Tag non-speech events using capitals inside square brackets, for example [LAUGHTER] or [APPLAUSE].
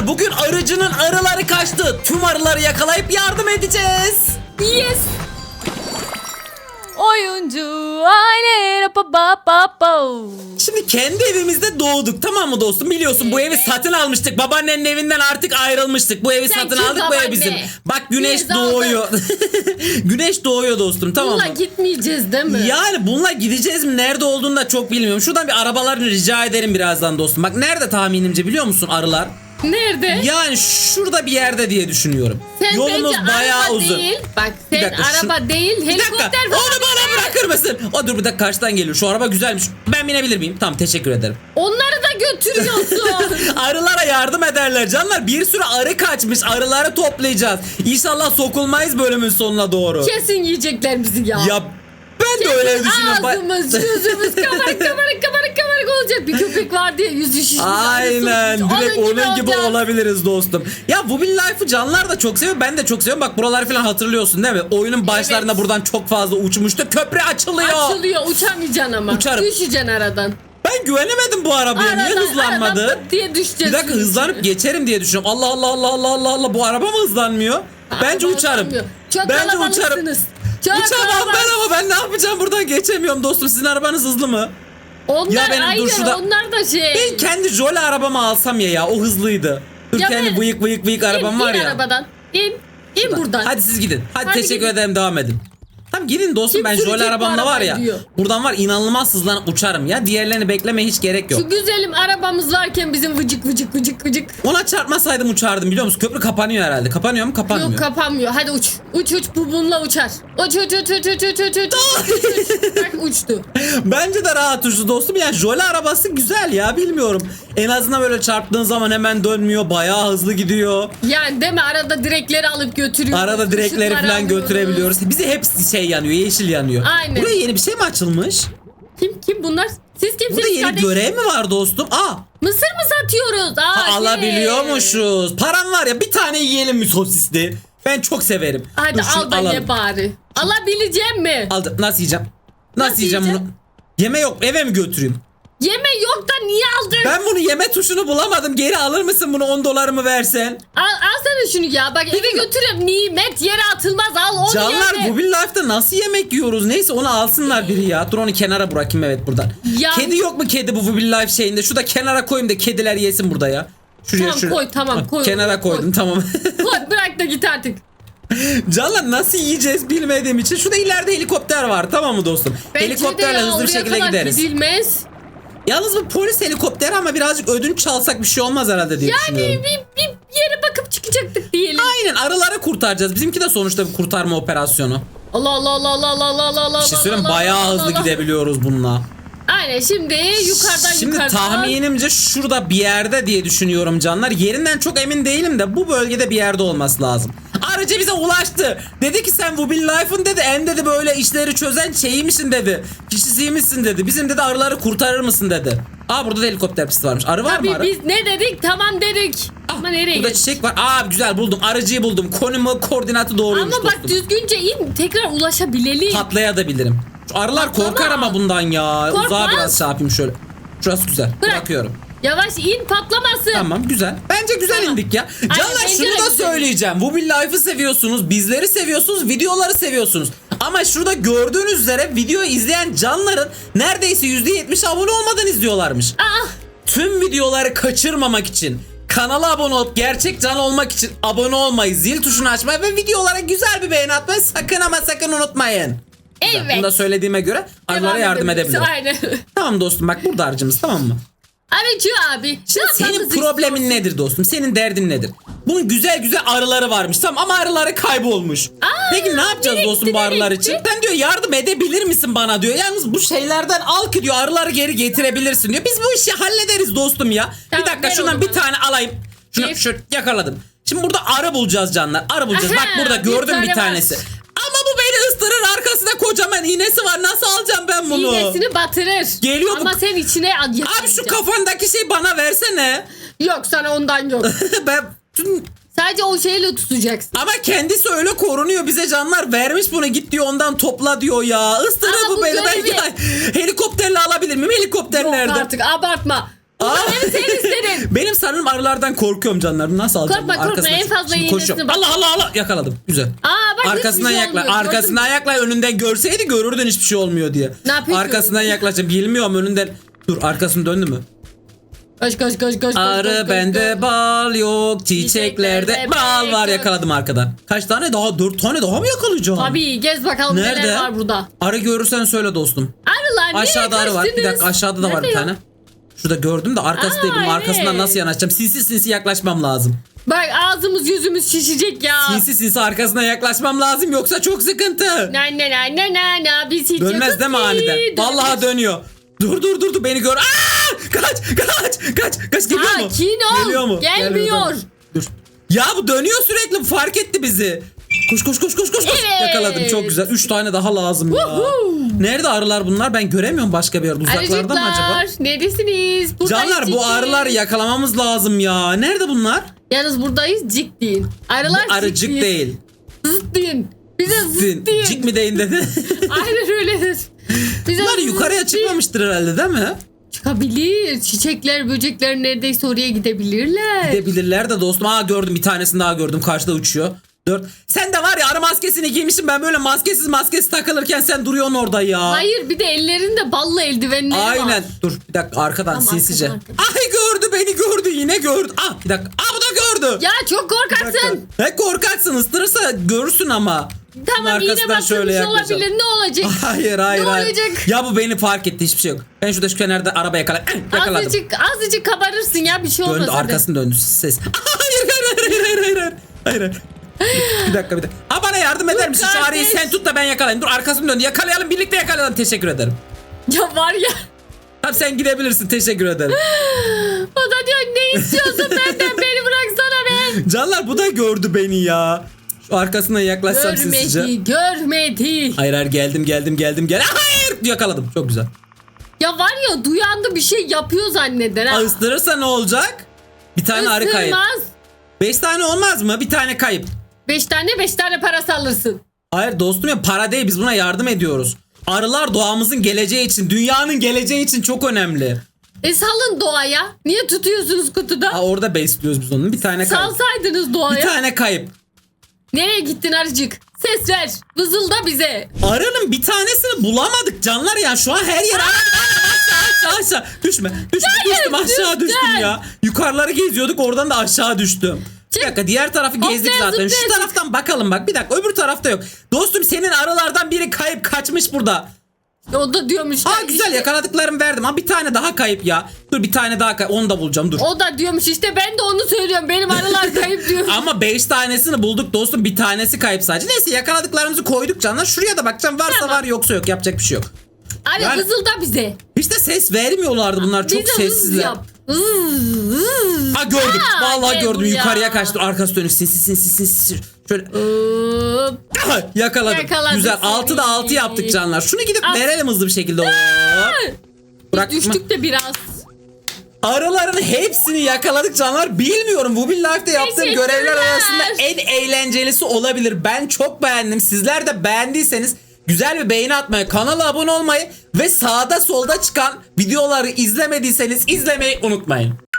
canlar bugün arıcının arıları kaçtı. Tüm arıları yakalayıp yardım edeceğiz. Yes. Oyuncu aile pa pa pa pa. Şimdi kendi evimizde doğduk tamam mı dostum? Biliyorsun bu evi satın almıştık. Babaannenin evinden artık ayrılmıştık. Bu evi Sen satın kim aldık bu ev babaanne? bizim. Bak güneş Biz aldık. doğuyor. [LAUGHS] güneş doğuyor dostum tamam Bununla mı? gitmeyeceğiz değil mi? Yani bununla gideceğiz mi? Nerede olduğunu da çok bilmiyorum. Şuradan bir arabalarını rica ederim birazdan dostum. Bak nerede tahminimce biliyor musun arılar? Nerede? Yani şurada bir yerde diye düşünüyorum. Sen Yolumuz bence bayağı araba uzun. değil. Bak sen dakika, şu- araba değil Bir dakika. helikopter falan. Onu bana bırakır mısın? O dur bir dakika karşıdan geliyor. Şu araba güzelmiş. Ben binebilir miyim? Tamam teşekkür ederim. Onları da götürüyorsun. [LAUGHS] Arılara yardım ederler. Canlar bir sürü arı kaçmış. Arıları toplayacağız. İnşallah sokulmayız bölümün sonuna doğru. Kesin yiyecekler bizi ya. Ya ben de öyle düşünüyorum. Ba- Ağzımız yüzümüz kabarık kabarık kabarık kabarık olacak. Bir köpek var diye yüzü şişmiş. Aynen direkt onun gibi olacağız. olabiliriz dostum. Ya bu Will Life'ı canlar da çok seviyor. Ben de çok seviyorum. Bak buraları falan hatırlıyorsun değil mi? Oyunun başlarında Evet. buradan çok fazla uçmuştu. Köprü açılıyor. Açılıyor uçamayacaksın ama. Uçarım. Düşeceksin aradan. Ben güvenemedim bu arabaya. Niye Aradan- hızlanmadı? aradan pıt diye düşeceğiz. Bir dakika hızlanıp geçerim diye düşünüyorum. Allah Allah Allah Allah Allah Allah bu araba mı hızlanmıyor? Bence Araba uçarım. hızlanmıyor. Çok Bence uçarım. Çok Uçamam ben ama ben ne yapacağım buradan geçemiyorum dostum. Sizin arabanız hızlı mı? Onlar Ya benim aynen dur şurada- onlar da şey. Ben kendi Jolly arabamı alsam ya ya o hızlıydı. Dur Ya kendi ben- vıyık vıyık vıyık arabam in, var in ya. arabadan. İn. İn buradan. Hadi siz gidin. Hadi, Hadi teşekkür gidin. ederim devam edin. Tamam gidin dostum Kim ben sürecek arabamla var ya. diyor. Buradan var inanılmaz hızlanıp uçarım ya. Diğerlerini beklemeye hiç gerek yok. Şu güzelim arabamız varken bizim vıcık vıcık vıcık vıcık. Ona çarpmasaydım uçardım biliyor musun? Köprü kapanıyor herhalde. Kapanıyor mu? Kapanmıyor. Yok kapanmıyor. Hadi uç. Uç uç bu bununla uçar. Uç uç uç uç uç uç uç uç. uç. Bak uçtu. Bence de rahat uçtu dostum. Yani Jolly arabası güzel ya bilmiyorum. En azından böyle çarptığın zaman hemen dönmüyor. Bayağı hızlı gidiyor. Yani deme arada direkleri alıp götürüyor. Arada direkleri Işıkları falan alıyoruz. götürebiliyoruz. Bizi hepsi şey yanıyor. Yeşil yanıyor. Aynen. Buraya yeni bir şey mi açılmış? Kim kim bunlar? Siz kimsiniz Burada yeni kardeş? görev mi var dostum? Aa Mısır mı satıyoruz? Aa, Ha, şey. alabiliyormuşuz. Param var ya bir tane yiyelim mi sosisli? Ben çok severim. Hadi Dur al da ye bari. Alabileceğim mi? Aldım. Nasıl yiyeceğim? Nasıl, Nasıl yiyeceğim bunu? yiyeceksin? Yeme yok eve mi götüreyim? Yeme yok da niye aldın? Ben bunu yeme tuşunu bulamadım. Geri alır mısın bunu 10 dolarımı versen? Al, şunu ya. Bak eve götürüm. Nimet yere atılmaz. Al onu Canlar yeme. bu bir life'da nasıl yemek yiyoruz? Neyse onu alsınlar biri ya. Dur onu kenara bırakayım evet buradan. Ya- Kedi yok mu kedi bu bir life şeyinde? Şu da kenara koyayım da kediler yesin burada ya. Şuraya Tamam, şuraya. koy, tamam, Ha, koy, Kenara koy. koydum tamam. [LAUGHS] Koy bırak da git artık. Canlar nasıl yiyeceğiz bilmediğim için. Şurada ileride helikopter var tamam mı dostum? Bence Helikopterle ya, hızlı bir oraya şekilde kadar gideriz. Gidilmez. Yalnız bu polis helikopteri ama birazcık ödünç çalsak bir şey olmaz herhalde diye Yani düşünüyorum. bir, bir yere bakıp arıları kurtaracağız. Bizimki de sonuçta bir kurtarma operasyonu. Allah Allah Allah Allah Allah Allah Allah Allah Bir şey söyleyeyim Allah, bayağı Allah, hızlı Allah. gidebiliyoruz bununla. Aynen şimdi yukarıdan Şimdi yukarıdan. tahminimce şurada bir yerde diye düşünüyorum canlar. Yerinden çok emin değilim de bu bölgede bir yerde olması lazım. Aracı bize ulaştı. Dedi ki sen bu Bill Life'ın dedi en dedi böyle işleri çözen şeymişsin dedi. Kişisiymişsin dedi. Bizim dedi arıları kurtarır mısın dedi. Aa burada da helikopter pisti varmış. Arı var mı Tabii arı? biz ne dedik tamam dedik. Ama nereye Burada gittik? çiçek var. Aa güzel buldum. Arıcıyı buldum. Konumu koordinatı doğruymuş Ama bak dostum. düzgünce in tekrar ulaşabilelim. Patlayabilirim. Şu arılar Patlama. korkar ama bundan ya. Uzağa Korkmaz. biraz şey yapayım şöyle. Şurası güzel. Bırak. Bırakıyorum. Yavaş in patlamasın. Tamam güzel. Bence güzel Tamam. indik ya. Aynen, Canlar bence şunu da güzel. söyleyeceğim. Bu bir life'ı seviyorsunuz. Bizleri seviyorsunuz. Videoları seviyorsunuz. Ama şurada gördüğünüz üzere video izleyen canların neredeyse %70 abone olmadan izliyorlarmış. Aa, Tüm videoları kaçırmamak için kanala abone olup gerçek can olmak için abone olmayı, zil tuşunu açmayı ve videolara güzel bir beğeni atmayı sakın ama sakın unutmayın. Evet. Bunu da söylediğime göre arılara yardım edebilirim. Aynen. Tamam dostum bak burada harcımız tamam mı? Abi. Şimdi ne senin problemin nedir dostum? Senin derdin nedir? Bunun güzel güzel arıları varmış tamam ama arıları kaybolmuş. Aa, Peki ne yapacağız nereye dostum gitti, bu arılar için? Sen diyor yardım edebilir misin bana diyor. Yalnız bu şeylerden al ki diyor arıları geri getirebilirsin diyor. Biz bu işi hallederiz dostum ya. Tamam, bir dakika ver şundan onu bir bana. tane alayım. Şunu Ver. şu yakaladım. Şimdi burada arı bulacağız canlar. Arı bulacağız. Aha, Bak burada bir gördüm bir, tane var. tanesi. Isırır arkasında kocaman iğnesi var. Nasıl alacağım ben bunu? İğnesini batırır. Geliyor bu- Ama sen içine al. Abi şu kafandaki şey bana versene. Yok sana ondan yok. [LAUGHS] ben Sadece o şeyle tutacaksın. Ama kendisi öyle korunuyor bize canlar. Vermiş bunu git diyor ondan topla diyor ya. Isırır Ama bu bu beni. Ben görevi- ya, helikopterle alabilir miyim? Helikopter Yok nerede? artık abartma. Aa. Bunları sen istedin. [LAUGHS] Benim sanırım arılardan korkuyorum canlar. Nasıl alacağım? Korkma, bunu? korkma. En çık- fazla Şimdi iğnesini koşuyorum. bak. Allah Allah Allah yakaladım. Güzel. Bak Arkasından hiçbir şey yakla. olmuyor. Arkasından yakla. Önünden görseydi görürdün hiçbir şey olmuyor diye. Ne yapıyorsun? Arkasından yaklaşacağım. Bilmiyorum önünden. Dur arkasını döndü mü? Koş koş koş. koş, Arı bende bal yok çiçeklerde Çiçeklerde bal var bal yakaladım arkadan. Kaç tane daha? Dört tane daha mı yakalayacağım? Tabii gez bakalım Nerede? neler var burada. Arı görürsen söyle dostum. Arılar Aşağıda nereye arı var. Bir kaçtınız? dakika aşağıda da var bir Nerede tane. Şurada gördüm de arkası Aa, değil. Bunun arkasından evet. nasıl yanaşacağım? Sinsi sinsi yaklaşmam lazım. Bak ağzımız yüzümüz şişecek ya. Sinsi sinsi arkasına yaklaşmam lazım yoksa çok sıkıntı. Na na na na na na biz hiç Dönmez yokuz değil mi aniden? Dönmez. Vallahi dönüyor. Dur dur dur dur beni gör. Aa! Kaç kaç kaç kaç geliyor mu? Sakin ol. Geliyor mu? Gelmiyor. Dur. Ya bu dönüyor sürekli fark etti bizi. Koş koş koş koş koş. koş. Evet. Yakaladım çok güzel. Üç tane daha lazım ya. Woohoo. Nerede arılar bunlar? Ben göremiyorum başka bir yerde. Uzaklarda mı acaba? Arıcıklar neredesiniz? Buradayız Canlar bu arıları deyin. yakalamamız lazım ya. Nerede bunlar? Yalnız buradayız cik deyin. Arılar Bu arıcık cik değil. Zıt deyin. Bize zıt deyin. Cik mi deyin dedi. [LAUGHS] Aynen öyledir. Bize Bunlar yukarıya çıkmamıştır herhalde değil mi? Çıkabilir. Çiçekler, böcekler neredeyse oraya gidebilirler. Gidebilirler de dostum. Aa gördüm bir tanesini daha gördüm. Karşıda uçuyor. Dört. Sen de var ya arı maskesini giymişsin. Ben böyle maskesiz maskesiz takılırken sen duruyorsun orada ya. Hayır bir de ellerinde ballı eldivenleri var. Aynen. Dur bir dakika arkadan Tamam, sinsice. arkadan, arkadan. Ay gördü beni gördü yine gördü. Ah bir dakika. Aa gördü. Ya çok korkaksın. Ne korkaksın ıstırırsa görürsün ama. Tamam Arkasından iğne batırmış olabilir ne olacak? [LAUGHS] Hayır hayır Ne hayır. olacak? Ya bu beni fark etti hiçbir şey yok. Ben şurada şu kenarda araba yakala yakaladım. azıcık azıcık kabarırsın ya bir şey olmaz. Döndü arkasını döndü ses. [LAUGHS] Hayır hayır hayır hayır hayır hayır. hayır. bir dakika bir dakika. Ha bana yardım eder misin? Kardeş. sen tut da ben yakalayayım. Dur arkasını döndü. Yakalayalım birlikte yakalayalım. Teşekkür ederim. Ya var ya Tamam sen gidebilirsin. Teşekkür ederim. o da diyor ne istiyorsun benden be. [LAUGHS] Canlar bu da gördü beni ya. Şu arkasına yaklaşsam sizce. Görmedi görmedi. Hayır hayır geldim geldim geldim gel. Hayır yakaladım. Çok güzel. Ya var ya duyandı bir şey yapıyor zanneder ha. Aa, ısırırsa ne olacak? Bir tane arı kayıp. Isırmaz. Beş tane olmaz mı? Bir tane kayıp. Beş tane beş tane parası alırsın. Hayır dostum ya para değil biz buna yardım ediyoruz. Arılar doğamızın geleceği için, dünyanın geleceği için çok önemli. E salın doğaya. Niye tutuyorsunuz kutuda? Aa, orada besliyoruz biz onu. Bir tane kayıp. Salsaydınız Bir doğaya. tane kayıp. Nereye gittin arıcık? Ses ver. Vızılda bize. Arının bir tanesini bulamadık canlar ya. Şu an her yer. Aşağı aşağı. Düşme. Düşme. Hayır, düştüm aşağı düştün. düştüm ya. Yukarıları geziyorduk oradan da aşağı düştüm. Bir Çık. dakika diğer tarafı gezdik Hoplaya zaten. Şu taraftan bakalım bak. Bir dakika öbür tarafta yok. Dostum senin arılardan biri kayıp kaçmış burada. O da diyormuş. Da güzel işte- yakaladıklarımı verdim. Ha bir tane daha kayıp ya. Dur bir tane daha kayıp. Onu da bulacağım dur. O da diyormuş işte ben de onu söylüyorum. Benim arılar [LAUGHS] kayıp diyor. Ama 5 tanesini bulduk dostum. Bir tanesi kayıp sadece. Neyse yakaladıklarımızı koyduk canlar. Şuraya da bakacağım. Varsa Tamam. var yoksa yok. Yapacak bir şey yok. Abi Yani- vızılda bize. Hiç de ses vermiyorlardı bunlar. Çok bize sessizler. yap. Hız. Ha gördüm. Aa, Vallahi ne gördüm. bu ya? Yukarıya kaçtı. Arkası dönük. Sinsi sinsi sinsi. Şöyle Hop. Aha, yakaladım. Yakaladık Güzel. seni. 6'da 6 yaptık canlar. Şunu gidip Al. verelim hızlı bir şekilde. Hop. Bırakma. Düştük de biraz. Arıların hepsini yakaladık canlar. Bilmiyorum. Bu bir life'de yaptığım Teşekkürler. görevler arasında en eğlencelisi olabilir. Ben çok beğendim. Sizler de beğendiyseniz güzel bir beğeni atmayı, kanala abone olmayı ve sağda solda çıkan videoları izlemediyseniz izlemeyi unutmayın.